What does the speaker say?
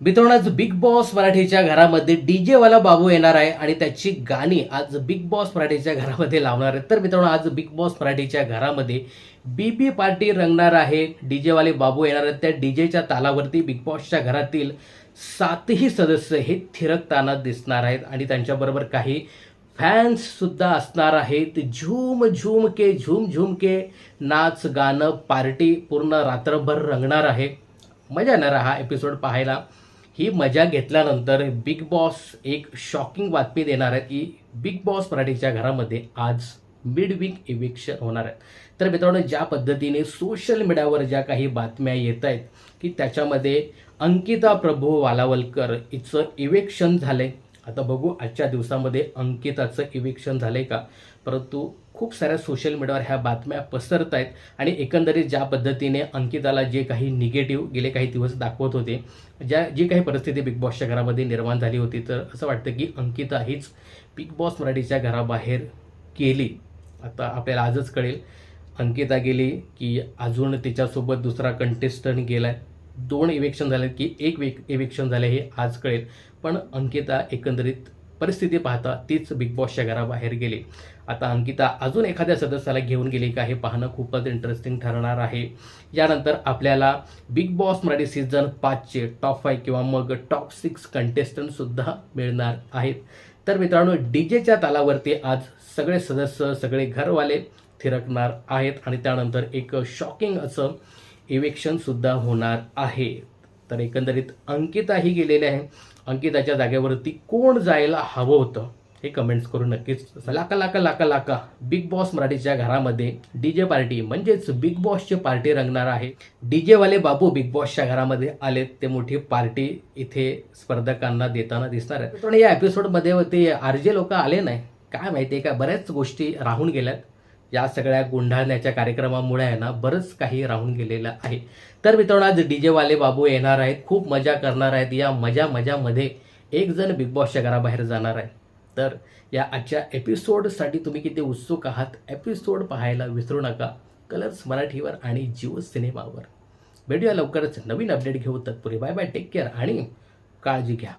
मित्रांनो आज big Boss मराठीच्या घरामध्ये डीजे वाला बाबू येणार आहे आणि त्याची गाणी आज बिग बॉस मराठीच्या घरामध्ये लावणार आहेत. तर मित्रांनो आज बिग बॉस मराठीच्या घरामध्ये बीबी पार्टी रंगणार आहे. डीजे वाले बाबू येणार आहेत. त्या डीजेच्या तालावरती बिग बॉसच्या घरातील सातही सदस्य हे थिरकताना दिसणार आहेत आणि त्यांच्याबरोबर काही फॅन्स सुद्धा असणार आहेत. झूम झूम के झूम झूम के नाच गाणं पार्टी पूर्ण रात्रभर रंगणार आहे. मजा येणार हा एपिसोड पाहायला. ही मजा घेतल्यानंतर बिग बॉस एक शॉकिंग बातमी देणार आहे की बिग बॉस मराठीच्या घरामध्ये आज मिड वीक इव्हिक्शन होणार आहे. तर मित्रांनो ज्या पद्धतीने सोशल मीडियावर ज्या काही बातम्या येत आहेत की त्याच्यामध्ये अंकिता प्रभू वालावलकर हिचं इवेक्शन आहे आता बघू आजच्या दिवसामध्ये अंकिताचं इविक्शन झालंय का? परंतु खूप साऱ्या सोशल मीडियावर ह्या बातम्या पसरत आहेत आणि एकंदरीत ज्या पद्धतीने अंकिताला जे काही निगेटिव्ह गेले काही दिवस दाखवत होते ज्या जी काही परिस्थिती बिग बॉसच्या घरामध्ये निर्माण झाली होती तर असं वाटतं की अंकिता हीच बिग बॉस मराठीच्या घराबाहेर केली. आता आपल्याला आजच कळेल अंकिता गेली की अजून तिच्यासोबत दुसरा कंटेस्टंट गेला आहे दोन इवेक्शन झाले की एक वेक इवेक्शन झाले हे आज कळेल. पण अंकिता एकंदरीत परिस्थिती पाहता तीच बिग बॉसच्या घराबाहेर गेली. आता अंकिता अजून एखाद्या सदस्याला घेऊन गेली का हे पाहणं खूपच इंटरेस्टिंग ठरणार आहे. यानंतर आपल्याला बिग बॉस मराठी सीझन पाचचे टॉप फाईव्ह किंवा मग टॉप सिक्स कंटेस्टंटसुद्धा मिळणार आहेत. तर मित्रांनो डी जेच्या तालावरती आज सगळे सदस्य सगळे घरवाले थिरकणार आहेत. आणि त्यानंतर एक शॉकिंग असं इवेक्शनसुद्धा होणार आहे. तर एकंदरीत अंकिताही गेलेले आहे. अंकिताच्या जागेवरती कोण जायला हवं होतं? हे कमेंट्स करून नक्कीच लाका लाका लाका लाका. बिग बॉस मराठीच्या घरामध्ये डीजे पार्टी म्हणजेच बिग बॉसची पार्टी रंगणार आहे. डी जेवाले बाबू बिग बॉसच्या घरामध्ये आलेत. ते मोठी पार्टी इथे स्पर्धकांना देताना दिसणार आहे पण या एपिसोडमध्ये ते आरजे लोक आले नाही. काय माहिती आहे का? बऱ्याच गोष्टी राहून गेल्यात. या सगळ्या गुंढाळण्याच्या कार्यक्रमामुळे आहे ना बरंच काही राहून गेलेलं आहे. तर मित्रांनो आज डीजेवाले बाबू येणार आहेत खूप मजा करणार आहेत. या मजा मजामध्ये एक जण बिग बॉसच्या घराबाहेर जाणार आहे. तर या आजच्या एपिसोडसाठी तुम्ही किती उत्सुक आहात एपिसोड पाहायला विसरू नका. कलर्स मराठीवर आणि जिओ सिनेमावर. भेटूया लवकरच नवीन अपडेट घेऊ तत्पुरी बाय बाय टेक केअर आणि काळजी घ्या.